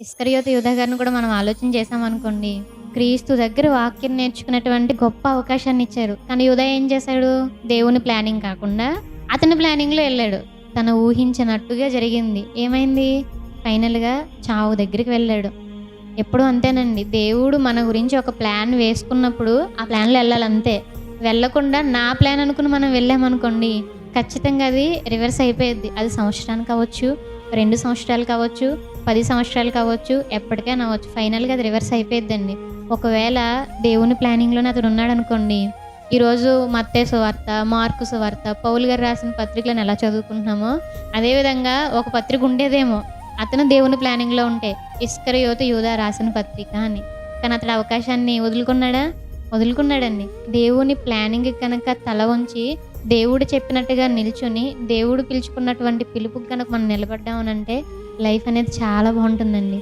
ఇస్కరియోత యూదా గారిని కూడా మనం ఆలోచన చేసామనుకోండి క్రీస్తు దగ్గర వాక్యం నేర్చుకున్నటువంటి గొప్ప అవకాశాన్ని ఇచ్చారు. కానీ యూదా ఏం చేశాడు? దేవుని ప్లానింగ్ కాకుండా అతని ప్లానింగ్లో వెళ్ళాడు. తను ఊహించినట్టుగా జరిగింది. ఏమైంది? ఫైనల్గా చావు దగ్గరికి వెళ్ళాడు. ఎప్పుడు అంతేనండి. దేవుడు మన గురించి ఒక ప్లాన్ వేసుకున్నప్పుడు ఆ ప్లాన్లో వెళ్ళాలి అంతే వెళ్ళకుండా నా ప్లాన్ అనుకుని మనం వెళ్ళామనుకోండి ఖచ్చితంగా అది రివర్స్ అయిపోయింది అది సంవత్సరానికి కావచ్చు రెండు సంవత్సరాలు కావచ్చు పది సంవత్సరాలు కావచ్చు ఎప్పటికైనా అవ్వచ్చు ఫైనల్గా అది రివర్స్ అయిపోయిద్దండి. ఒకవేళ దేవుని ప్లానింగ్లోనే అతను ఉన్నాడు అనుకోండి ఈరోజు మత్తే సువార్త మార్కు సువార్త పౌల్ గారు రాసిన పత్రికలను ఎలా చదువుకుంటున్నామో అదేవిధంగా ఒక పత్రిక ఉండేదేమో అతను దేవుని ప్లానింగ్లో ఉంటే ఇస్కర యువత యూదా రాసిన పత్రిక అని. కానీ అతడు అవకాశాన్ని వదులుకున్నాడా? వదులుకున్నాడండి దేవుని ప్లానింగ్ కనుక తల ఉంచి దేవుడు చెప్పినట్టుగా నిల్చుని దేవుడు పిలుచుకున్నటువంటి పిలుపుకి కనుక మనం నిలబడ్డామనంటే లైఫ్ అనేది చాలా బాగుంటుందండి.